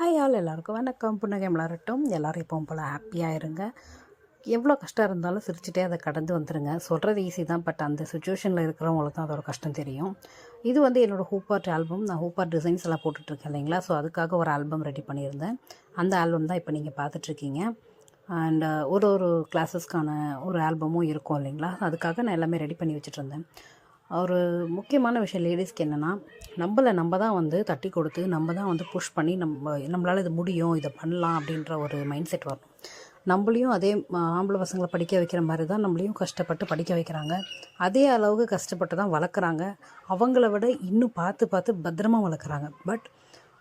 Hi all எல்லாருக்கும் வணக்கம். புன்னகை மலரட்டும். எல்லோரும் எப்பவும் போல் ஹாப்பியாக இருங்க. எவ்வளோ கஷ்டம் இருந்தாலும் சிரிச்சுட்டே அதை கடந்து வந்துடுங்க சொல்கிறது ஈஸி தான் பட் அந்த சுச்சுவேஷனில் இருக்கிறவங்களுக்கு தான் அதோட கஷ்டம் தெரியும். இது வந்து என்னோடய ஹூப்பார்ட் ஆல்பம் நான் ஹூப்பார்ட் டிசைன்ஸ் எல்லாம் போட்டுட்ருக்கேன் இல்லைங்களா? ஸோ அதுக்காக ஒரு ஆல்பம் ரெடி பண்ணியிருந்தேன். அந்த ஆல்பம் தான் இப்போ நீங்கள் பார்த்துட்ருக்கீங்க. அண்ட் ஒரு ஒரு கிளாஸஸ்க்கான ஒரு ஆல்பமும் இருக்கும் இல்லைங்களா? அதுக்காக நான் எல்லாமே ரெடி பண்ணி வச்சுட்டு இருந்தேன் ஒரு முக்கியமான விஷயம் லேடிஸ்க்கு என்னென்னா நம்மளை நம்ம தான் வந்து தட்டி கொடுத்து நம்ம தான் வந்து புஷ் பண்ணி நம்ம நம்மளால் இது முடியும் இதை பண்ணலாம் அப்படின்ற ஒரு மைண்ட் செட் வரணும். நம்மளையும் அதே ஆம்பளை பசங்களை படிக்க வைக்கிற மாதிரி தான் நம்மளையும் கஷ்டப்பட்டு படிக்க வைக்கிறாங்க. அதே அளவுக்கு கஷ்டப்பட்டு தான் வளர்க்குறாங்க. அவங்கள விட இன்னும் பார்த்து பார்த்து பத்திரமாக வளர்க்குறாங்க. பட்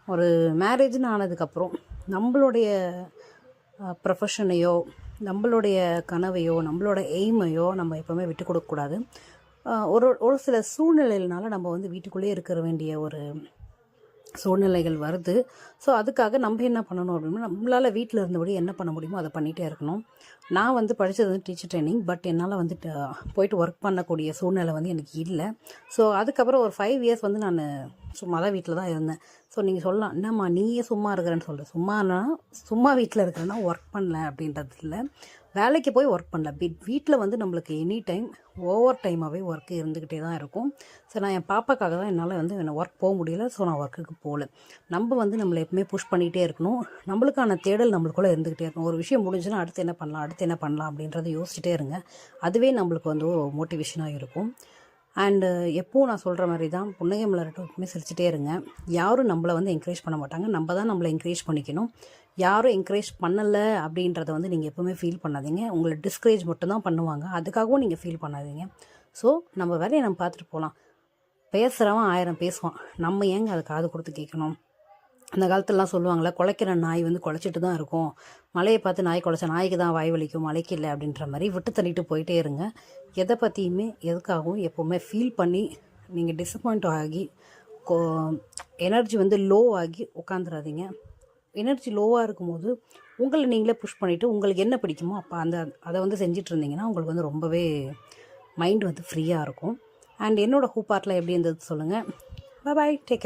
ஒரு மேரேஜ்னு ஆனதுக்கப்புறம் நம்மளுடைய ப்ரொஃபஷனையோ நம்மளுடைய கனவையோ நம்மளோட எய்மையோ நம்ம எப்போவுமே விட்டு கொடுக்கக்கூடாது ஒரு ஒரு சில சூழ்நிலையினால நம்ம வந்து வீட்டுக்குள்ளேயே இருக்கிற வேண்டிய ஒரு சூழ்நிலைகள் வருது. ஸோ அதுக்காக நம்ம என்ன பண்ணணும் அப்படின்னா நம்மளால் வீட்டில் இருந்தபடி என்ன பண்ண முடியுமோ அதை பண்ணிகிட்டே இருக்கணும். நான் வந்து படித்தது வந்து டீச்சர் ட்ரைனிங் பட் என்னால் வந்து போயிட்டு ஒர்க் பண்ணக்கூடிய சூழ்நிலை வந்து எனக்கு இல்லை. ஸோ அதுக்கப்புறம் ஒரு ஃபைவ் இயர்ஸ் வந்து நான் சும்மா தான் வீட்டில் தான் இருந்தேன். ஸோ நீங்கள் சொல்லலாம் என்னம்மா நீயே சும்மா இருக்கிறேன்னு சொல்கிற சும்மானா சும்மா வீட்டில் இருக்கிறேன்னா ஒர்க் பண்ணல அப்படின்றது இல்லை. வேலைக்கு போய் ஒர்க் பண்ணல. பி வீட்டில் வந்து நம்மளுக்கு எனி டைம் ஓவர் டைமாகவே ஒர்க்கு இருந்துக்கிட்டே தான் இருக்கும். ஸோ நான் என் பாப்பாக்காக தான் என்னால் வந்து என்ன ஒர்க் போக முடியல. ஸோ நான் ஒர்க்குக்கு போகல. நம்ம வந்து நம்மளை எப்பவுமே புஷ் பண்ணிகிட்டே இருக்கணும். நம்மளுக்கான தேடல் நம்மளுக்குள்ளே இருந்துக்கிட்டே இருக்கணும். ஒரு விஷயம் முடிஞ்சுன்னா அடுத்து என்ன பண்ணலாம் அடுத்து என்ன பண்ணலாம் அப்படின்றத யோசிச்சுட்டே இருங்க. அதுவே நம்மளுக்கு வந்து ஒரு மோட்டிவேஷனாக இருக்கும். அண்டு எப்போவும் நான் சொல்கிற மாதிரி தான் புன்னகை மலர் எப்பவுமே சிரிச்சிட்டே இருங்க. யாரும் நம்மளை வந்து என்கரேஜ் பண்ண மாட்டாங்க. நம்ம தான் நம்மளை என்கரேஜ் பண்ணிக்கணும். யாரும் என்கரேஜ் பண்ணலை அப்படின்றத வந்து நீங்கள் எப்போவுமே ஃபீல் பண்ணாதீங்க. உங்களை டிஸ்கரேஜ் மட்டும்தான் பண்ணுவாங்க. அதுக்காகவும் நீங்கள் ஃபீல் பண்ணாதீங்க. ஸோ நம்ம வேலையை நம்ம பார்த்துட்டு போகலாம் பேசுகிறவன் ஆயிரம் பேசுவான். நம்ம ஏங்க அதை காது கொடுத்து கேட்கணும்? அந்த காலத்துலலாம் சொல்லுவாங்களே குலைக்கிற நாய் வந்து குலைச்சிட்டு தான் இருக்கும். மலையை பார்த்து நாய் குலைச்ச நாய்க்கு தான் வாய் வலிக்கும் மலைக்கு இல்லை அப்படின்ற மாதிரி விட்டு தள்ளிட்டு போயிட்டே இருங்க. எதை பற்றியுமே எதுக்காகவும் எப்போவுமே ஃபீல் பண்ணி நீங்கள் டிசப்பாயிண்ட் ஆகி கோ எனர்ஜி வந்து லோ ஆகி உட்காந்துடாதீங்க எனர்ஜி லோவாக இருக்கும்போது உங்களை நீங்களே புஷ் பண்ணிவிட்டு உங்களுக்கு என்ன பிடிக்குமோ அப்போ அந்த அதை வந்து செஞ்சுட்டு இருந்தீங்கன்னா உங்களுக்கு வந்து ரொம்பவே மைண்ட் வந்து ஃப்ரீயாக இருக்கும். அண்ட் என்னோடய ஹூ பார்ட்டில் எப்படி இருந்தது சொல்லுங்கள் பாய் டேக்